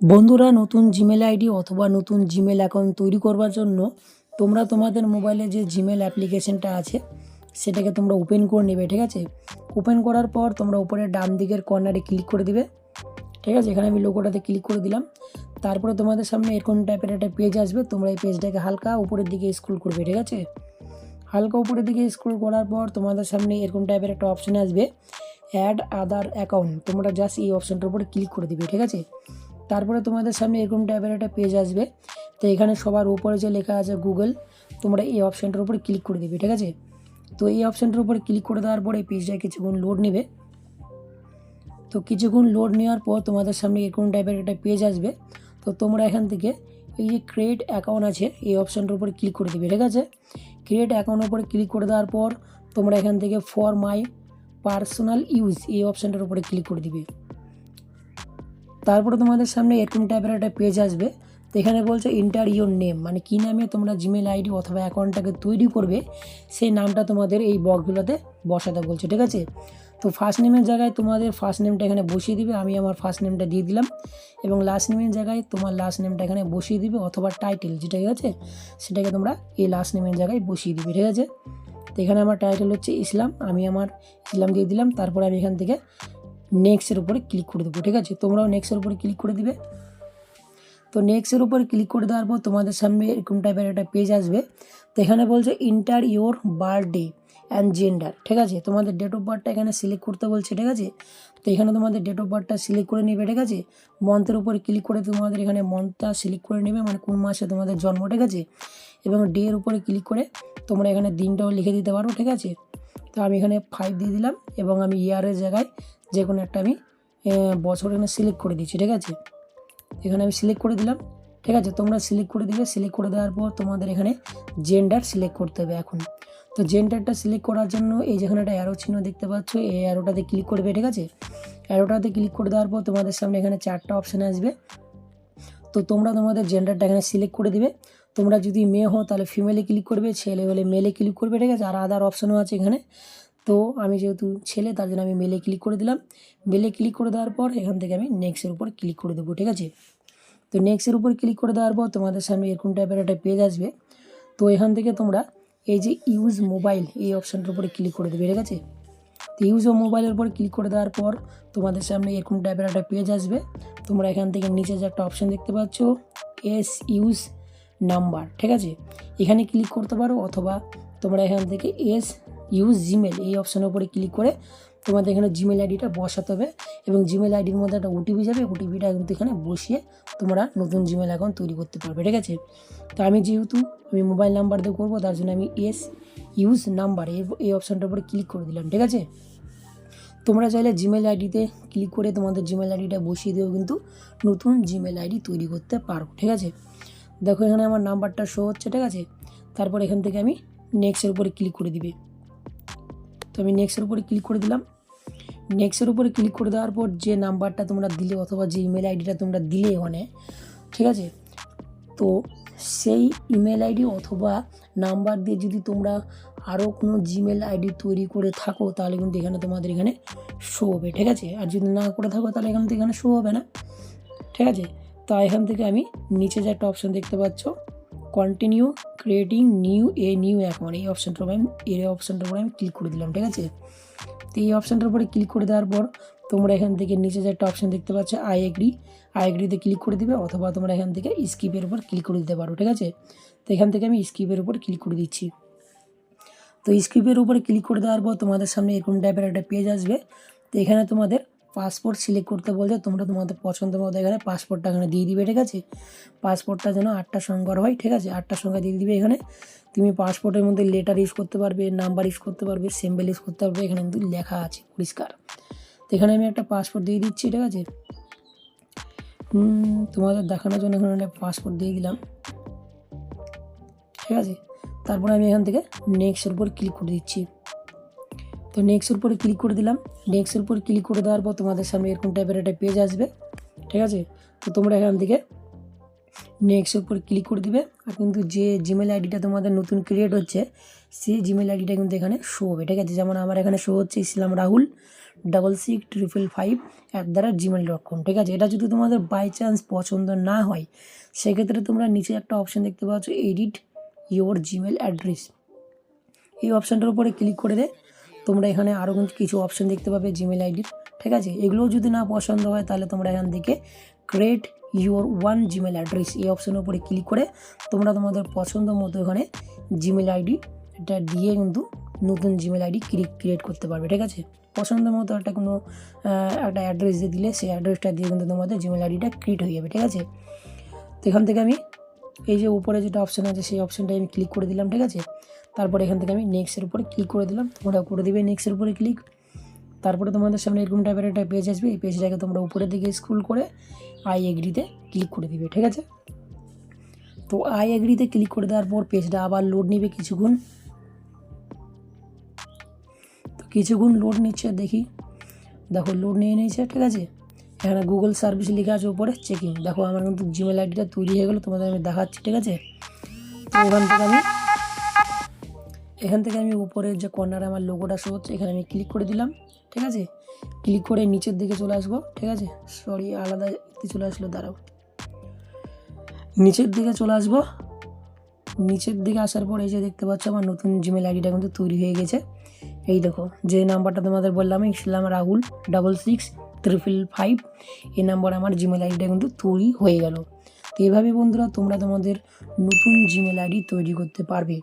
বন্ধুরা, নতুন Gmail ID অথবা নতুন জিমেল অ্যাকাউন্ট তৈরি করবার জন্য তোমরা তোমাদের মোবাইলে যে জিমেল অ্যাপ্লিকেশনটা আছে, সেটাকে তোমরা ওপেন করে নেবে, ঠিক আছে? ওপেন করার পর তোমরা উপরে ডান দিকের কর্নারে ক্লিক করে দিবে, ঠিক আছে? এখানে আমি লোগোটাতে ক্লিক করে দিলাম। তারপরে তোমাদের সামনে এরকম টাইপের একটা পেজ আসবে, তোমরা এই পেজটাকে হালকা উপরের দিকে স্ক্রল করবে, ঠিক আছে? হালকা উপরের দিকে স্ক্রল করার পর তোমাদের সামনে এরকম টাইপের একটা অপশান আসবে অ্যাড আদার অ্যাকাউন্ট তোমরা জাস্ট এই অপশানটার উপরে ক্লিক করে দিবে, ঠিক আছে? তারপরে তোমাদের সামনে এরকম টাইপের একটা পেজ আসবে। তো এখানে সবার উপরে যে লেখা আছে গুগল তোমরা এই অপশানটার উপরে ক্লিক করে দিবে, ঠিক আছে? তো এই অপশানটার উপরে ক্লিক করে দেওয়ার পরে এই পেজটা কিছুক্ষণ লোড নেবে। তো কিছুক্ষণ লোড নেওয়ার পর তোমাদের সামনে এরকম টাইপের একটা পেজ আসবে। তো তোমরা এখান থেকে এই যে ক্রিয়েট অ্যাকাউন্ট আছে, এই অপশানটার উপরে ক্লিক করে দিবে, ঠিক আছে? ক্রিয়েট অ্যাকাউন্টের উপরে ক্লিক করে দেওয়ার পর তোমরা এখান থেকে ফর মাই পার্সোনাল ইউজ এই অপশানটার উপরে ক্লিক করে দিবে। তারপরে তোমাদের সামনে এরকম টাইপের একটা পেজ আসবে। তো এখানে বলছে ইন্টার ইউর নেম মানে কী নামে তোমরা জিমেল আইডি অথবা অ্যাকাউন্টটাকে তৈরি করবে, সেই নামটা তোমাদের এই বক্সগুলোতে বসাতে বলছে, ঠিক আছে? তো ফার্স্ট নেমের জায়গায় তোমাদের ফার্স্ট নেমটা এখানে বসিয়ে দিবে, আমি আমার ফার্স্ট নেমটা দিয়ে দিলাম। এবং লাস্ট নেমের জায়গায় তোমার লাস্ট নেমটা এখানে বসিয়ে দিবে, অথবা টাইটেল যেটা আছে, সেটাকে তোমরা এই লাস্ট নেমের জায়গায় বসিয়ে দিবে, ঠিক আছে? তো এখানে আমার টাইটেল হচ্ছে ইসলাম, আমি আমার ইসলাম দিয়ে দিলাম, তারপরে আমি এখান থেকে নেক্সটের উপরে ক্লিক করে দেবো, ঠিক আছে? তোমরাও নেক্সটের উপরে ক্লিক করে দিবে। তো নেক্সটের উপরে ক্লিক করে দেওয়ার পর তোমাদের সামনে এরকম টাইপের একটা পেজ আসবে। তো এখানে বলছে enter your birthday and gender ঠিক আছে? তোমাদের ডেট অফ বার্থটা এখানে সিলেক্ট করতে বলছে, ঠিক আছে? তো এখানে তোমাদের ডেট অফ বার্থটা সিলেক্ট করে নেবে, ঠিক আছে? মন্থের উপরে ক্লিক করে তোমাদের এখানে মন্থটা সিলেক্ট করে নেবে মানে কোন মাসে তোমাদের জন্ম, ঠিক আছে? এবং ডে এর উপরে ক্লিক করে তোমরা এখানে দিনটাও লিখে দিতে পারো, ঠিক আছে? তো আমি এখানে ফাইভ দিয়ে দিলাম এবং আমি ইয়ারের জায়গায় যে কোনো একটা আমি বছর এখানে সিলেক্ট করে দিচ্ছি ঠিক আছে? এখানে আমি সিলেক্ট করে দিলাম, ঠিক আছে? তোমরা সিলেক্ট করে দিবে সিলেক্ট করে দেওয়ার পর তোমাদের এখানে জেন্ডার সিলেক্ট করতে হবে এখন। তো জেন্ডারটা সিলেক্ট করার জন্য এই যেখানে একটা অ্যারো চিহ্ন দেখতে পাচ্ছ, এই অ্যারোটাতে ক্লিক করবে, ঠিক আছে? অ্যারোটাতে ক্লিক করে দেওয়ার পর তোমাদের সামনে এখানে চারটা অপশান আসবে। তো তোমরা তোমাদের জেন্ডারটা এখানে সিলেক্ট করে দিবে। তোমরা যদি মেয়ে হও, তাহলে ফিমেলে ক্লিক করবে, ছেলে হলে মেলে ক্লিক করবে, ঠিক আছে? আর আদার অপশানও আছে এখানে। তো আমি যেহেতু ছেলে, তার জন্য আমি মেলে ক্লিক করে দিলাম। মেলে ক্লিক করে দেওয়ার পর এখান থেকে আমি নেক্সটের উপর ক্লিক করে দেবো, ঠিক আছে? তো নেক্সটের উপর ক্লিক করে দেওয়ার পর তোমাদের সামনে এরকম টাইপের একটা পেজ আসবে। তো এখান থেকে তোমরা এই যে ইউজ মোবাইল এই অপশানটার উপরে ক্লিক করে দেবে, ঠিক আছে? তো ইউজ ও মোবাইলের উপর ক্লিক করে দেওয়ার পর তোমাদের সামনে এরকম টাইপের একটা পেজ আসবে। তোমরা এখান থেকে নিচে যে একটা অপশান দেখতে পাচ্ছ এস ইউজ নাম্বার ঠিক আছে? এখানে ক্লিক করতে পারো অথবা তোমরা এখান থেকে এস ইউজ জিমেল এই অপশানের উপরে ক্লিক করে তোমাদের এখানে জিমেল আইডিটা বসাতে হবে এবং জিমেল আইডির মধ্যে একটা ওটিপি যাবে ওটিপিটা কিন্তু এখানে বসিয়ে তোমরা নতুন জিমেল অ্যাকাউন্ট তৈরি করতে পারবে, ঠিক আছে? তো আমি যেহেতু আমি মোবাইল নাম্বার দিয়ে করব, তার জন্য আমি এস ইউজ নাম্বার এই অপশানটার উপরে ক্লিক করে দিলাম, ঠিক আছে? তোমরা চাইলে জিমেল আইডিতে ক্লিক করে তোমাদের জিমেল আইডিটা বসিয়ে দিয়েও কিন্তু নতুন জিমেল আইডি তৈরি করতে পারো, ঠিক আছে? দেখো এখানে আমার নাম্বারটা শো হচ্ছে, ঠিক আছে? তারপর এখান থেকে আমি নেক্সটের উপরে ক্লিক করে দিবে। তো আমি নেক্সটের উপরে ক্লিক করে দিলাম। নেক্সটের উপরে ক্লিক করে দেওয়ার পর যে নাম্বারটা তোমরা দিলে অথবা যে ইমেল আইডিটা তোমরা দিলে ওখানে ঠিক আছে? তো সেই ইমেল আইডি অথবা নাম্বার দিয়ে যদি তোমরা আরও কোনো জিমেল আইডি তৈরি করে থাকো, তাহলে কিন্তু এখানে তোমাদের এখানে শো হবে, ঠিক আছে? আর যদি না করে থাকো, তাহলে এখান থেকে এখানে শো হবে না, ঠিক আছে? তো এখান থেকে আমি নিচে যে একটা অপশন দেখতে পাচ্ছ continue creating new a new account এই অপশানটার উপরে আমি এই অপশানটার উপরে আমি ক্লিক করে দিলাম, ঠিক আছে? তো এই অপশানটার উপরে ক্লিক করে দেওয়ার পর তোমরা এখান থেকে নিচে যে একটা অপশান দেখতে পাচ্ছ আই এগ্রি আই এগ্রিতে ক্লিক করে দিবে, অথবা তোমরা এখান থেকে স্কিপের উপর ক্লিক করে দিতে পারো, ঠিক আছে? তো এখান থেকে আমি স্কিপের উপর ক্লিক করে দিচ্ছি। তো স্ক্রিপের উপরে ক্লিক করে দেওয়ার পর তোমাদের সামনে এরকম টাইপের একটা পেজ আসবে। তো এখানে তোমাদের পাসপোর্ট সিলেক্ট করতে বলছে, তোমরা তোমাদের পছন্দ মতো এখানে পাসপোর্টটা এখানে দিয়ে দিবে, ঠিক আছে? পাসপোর্টটা যেন আটটা সংখ্যার হয়, ঠিক আছে? আটটা সংখ্যা দিয়ে দিবে এখানে। তুমি পাসপোর্টের মধ্যে লেটার ইউজ করতে পারবে নাম্বার ইউজ করতে পারবে সিম্বল ইউজ করতে পারবে, এখানে কিন্তু লেখা আছে, পরিষ্কার। তো এখানে আমি একটা পাসপোর্ট দিয়ে দিচ্ছি, ঠিক আছে? তোমাদের দেখানোর জন্য এখানে একটা পাসপোর্ট দিয়ে দিলাম, ঠিক আছে? তারপরে আমি এখান থেকে নেক্সটের উপর ক্লিক করে দিচ্ছি। তো নেক্সটের উপরে ক্লিক করে দিলাম। নেক্সটের উপর ক্লিক করে দেওয়ার পর তোমাদের সামনে এরকম টাইপের একটা পেজ আসবে। ঠিক আছে? তো তোমরা এখান থেকে নেক্সটের উপর ক্লিক করে দিবে। আর কিন্তু যে জিমেল আইডিটা তোমাদের নতুন ক্রিয়েট হচ্ছে সেই জিমেল আইডিটা কিন্তু এখানে শো হবে। ঠিক আছে? যেমন আমার এখানে শো হচ্ছে Islam Rahul double six triple five at the rate gmail dot com ঠিক আছে? এটা যদি তোমাদের বাই চান্স পছন্দ না হয়, সেক্ষেত্রে তোমরা নিচে একটা অপশান দেখতে পাচ্ছ এডিট ইওর জিমেল অ্যাড্রেস এই অপশানটার উপরে ক্লিক করে দে। তোমরা এখানে আরও কিন্তু কিছু অপশান দেখতে পাবে জিমেল আইডির ঠিক আছে? এগুলোও যদি না পছন্দ হয়, তাহলে তোমরা এখান থেকে create your own gmail address এই অপশানের উপরে ক্লিক করে তোমরা তোমাদের পছন্দ মতো এখানে জিমেল আইডি এটা দিয়ে কিন্তু নতুন জিমেল আইডি ক্রিয়েট করতে পারবে, ঠিক আছে? পছন্দ মতো একটা কোনো একটা অ্যাড্রেস দিয়ে দিলে সেই অ্যাড্রেসটা দিয়ে কিন্তু তোমাদের জিমেল আইডিটা ক্রিয়েট হয়ে যাবে, ঠিক আছে? তো এখান থেকে আমি এই যে উপরে যেটা অপশান আছে, সেই অপশানটা আমি ক্লিক করে দিলাম, ঠিক আছে? তারপরে এখান থেকে আমি নেক্সটের উপরে ক্লিক করে দিলাম। তোমরা করে দিবে নেক্সটের উপরে ক্লিক তারপরে তোমাদের সামনে এরকম টাইপের একটা পেজ আসবে। এই পেজটাকে তোমরা উপরের দিকে স্ক্রল করে আই এগ্রিতে ক্লিক করে দিবে, ঠিক আছে? তো আই এগ্রিতে ক্লিক করে দেওয়ার পর পেজটা আবার লোড নিবে কিছুক্ষণ। তো কিছুক্ষণ লোড নিচ্ছে, দেখি। দেখো লোড নিয়ে নিয়েছে, ঠিক আছে? এখানে গুগল সার্ভিস লেখা আছে উপরে চেকিং দেখো, আমার কিন্তু জিমেল আইডিটা তৈরি হয়ে গেলো, তোমাদের আমি দেখাচ্ছি, ঠিক আছে? তো ওখান থেকে আমি এখান থেকে আমি উপরের যে কর্নারে আমার লোগোটা শো হচ্ছে, এখানে আমি ক্লিক করে দিলাম, ঠিক আছে? ক্লিক করে নিচের দিকে চলে আসব, ঠিক আছে? সরি আলাদা চলে আসলো, দাঁড়াও। নিচের দিকে চলে আসব। নিচের দিকে আসার পর এই যে দেখতে পাচ্ছ, আমার নতুন জিমেল আইডিটা কিন্তু তৈরি হয়ে গেছে। এই দেখো, যে নাম্বারটা তোমাদের বললাম Islam Rahul double six triple five এই নাম্বার আমার জিমেল আইডিটা কিন্তু তৈরি হয়ে গেল। তো এইভাবে বন্ধুরা তোমরা তোমাদের নতুন জিমেল আইডি তৈরি করতে পারবে।